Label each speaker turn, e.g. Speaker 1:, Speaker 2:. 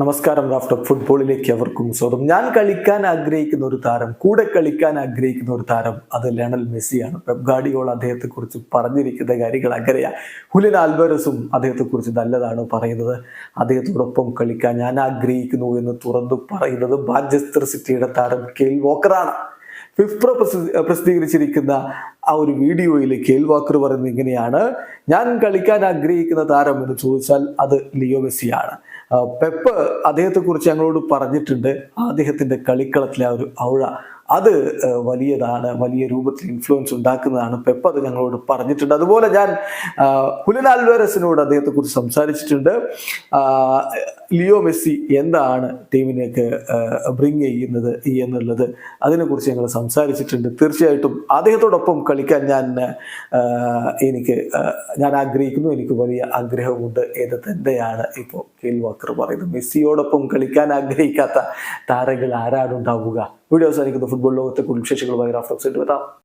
Speaker 1: നമസ്കാരം റാഫ്റ്റർ ഫുട്ബോളിലേക്ക് അവർക്കും സ്വാഗതം. ഞാൻ കളിക്കാൻ ആഗ്രഹിക്കുന്ന ഒരു താരം കൂടെ കളിക്കാൻ ആഗ്രഹിക്കുന്ന ഒരു താരം അത് ലയണൽ മെസ്സിയാണ്. പെപ് ഗാർഡിയോൾ അദ്ദേഹത്തെക്കുറിച്ച് പറഞ്ഞിരിക്കുന്ന കാര്യങ്ങൾ അങ്ങനെയാ. ഹുലിൻ ആൽബറസും അദ്ദേഹത്തെക്കുറിച്ച് നല്ലതാണ് പറയുന്നത്. അദ്ദേഹത്തോടൊപ്പം കളിക്കാൻ ഞാൻ ആഗ്രഹിക്കുന്നു എന്ന് തുറന്നു പറയുന്നത് മാഞ്ചസ്റ്റർ സിറ്റിയുടെ താരം കെയിൽ വോക്കറാണ്. ഫിഫ്പ്രോ പ്രസി പ്രസിദ്ധീകരിച്ചിരിക്കുന്ന ആ ഒരു വീഡിയോയിൽ കെയിൽ വാക്കർ പറയുന്നത് ഇങ്ങനെയാണ്. ഞാൻ കളിക്കാൻ ആഗ്രഹിക്കുന്ന താരം എന്ന് ചോദിച്ചാൽ അത് ലിയോ മെസ്സിയാണ്. പെപ്പ് അദ്ദേഹത്തെക്കുറിച്ച് ഞങ്ങളോട് പറഞ്ഞിട്ടുണ്ട്. അദ്ദേഹത്തിന്റെ കളിക്കളത്തിലെ ആ ഒരു ഔഴ അത് വലിയതാണ് വലിയ രൂപത്തിൽ ഇൻഫ്ലുവൻസ് ഉണ്ടാക്കുന്നതാണ്. പെപ്പ് അത് ഞങ്ങളോട് പറഞ്ഞിട്ടുണ്ട്. അതുപോലെ ഞാൻ ഹുലൻ ആൽവേരസിനോട് അദ്ദേഹത്തെക്കുറിച്ച് സംസാരിച്ചിട്ടുണ്ട്. ലിയോ മെസ്സി എന്താണ് ടീമിലേക്ക് ബ്രിങ് ചെയ്യുന്നത് എന്നുള്ളത് അതിനെക്കുറിച്ച് ഞങ്ങൾ സംസാരിച്ചിട്ടുണ്ട്. തീർച്ചയായിട്ടും അദ്ദേഹത്തോടൊപ്പം കളിക്കാൻ ഞാൻ എനിക്ക് ഞാൻ ആഗ്രഹിക്കുന്നു. എനിക്ക് വലിയ ആഗ്രഹമുണ്ട് എന്ന് തന്നെയാണ് ഇപ്പോൾ കെയിൽ വാക്കർ പറയുന്നത്. മെസ്സിയോടൊപ്പം കളിക്കാൻ ആഗ്രഹിക്കാത്ത താരങ്ങൾ ആരാണ് ഉണ്ടാവുക? വീഡിയോ അവസാനിക്കുന്ന. ഫുട്ബോൾ ലോകത്തെ കൂടുതൽ വിശേഷങ്ങളുമായി റാഫ്റ്റോക്സ് എത്താം